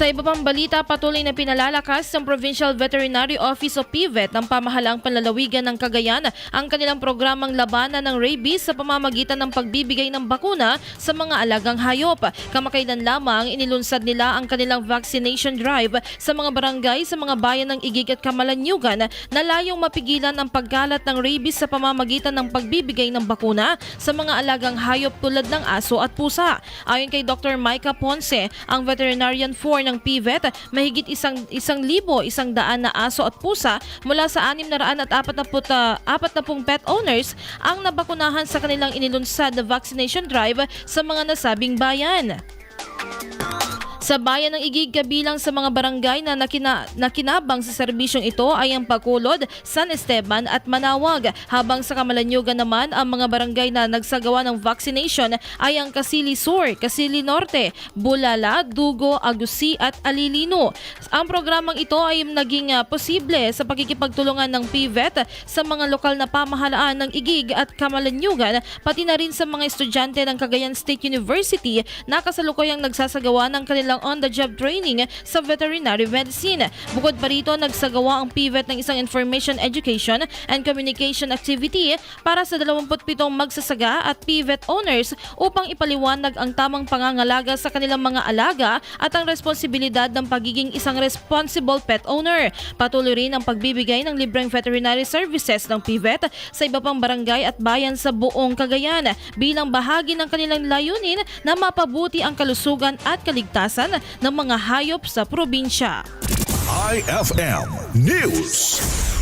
Sa iba pang balita, patuloy na pinalalakas ng Provincial Veterinary Office o PVET ng pamahalaang panlalawigan ng Cagayan ang kanilang programang labanan ng rabies sa pamamagitan ng pagbibigay ng bakuna sa mga alagang hayop. Kamakailan lamang inilunsad nila ang kanilang vaccination drive sa mga barangay sa mga bayan ng Igig at Kamalanyugan na layong mapigilan ang pagkalat ng rabies sa pamamagitan ng pagbibigay ng bakuna sa mga alagang hayop tulad ng aso at pusa. Ayon kay Dr. Micah Ponce, ang veterinarian 4 ng PVET, mahigit isang, isang libo, isang daan na aso at pusa mula sa 640 pet owners ang nabakunahan sa kanilang inilunsad na vaccination drive sa mga nasabing bayan. Sa bayan ng Igig, kabilang sa mga barangay na nakina, nakinabang sa serbisyong ito ay ang Pakulod, San Esteban at Manawag. Habang sa Kamalanyugan naman, ang mga barangay na nagsagawa ng vaccination ay ang Kasili Sur, Kasili Norte, Bulala, Dugo, Agusi at Alilino. Ang programang ito ay naging ah, posible sa pakikipagtulungan ng PVET sa mga lokal na pamahalaan ng Igig at Kamalanyugan, pati na rin sa mga estudyante ng Cagayan State University na kasalukuyang nagsasagawa ng kanilang on-the-job training sa veterinary medicine. Bukod pa rito, nagsagawa ang PVET ng isang information education and communication activity para sa 27 magsasaga at PVET owners upang ipaliwanag ang tamang pangangalaga sa kanilang mga alaga at ang responsibilidad ng pagiging isang responsible pet owner. Patuloy rin ang pagbibigay ng libreng veterinary services ng PVET sa iba pang barangay at bayan sa buong Cagayan bilang bahagi ng kanilang layunin na mapabuti ang kalusugan at kaligtasan ng mga hayop sa probinsya. IFM News.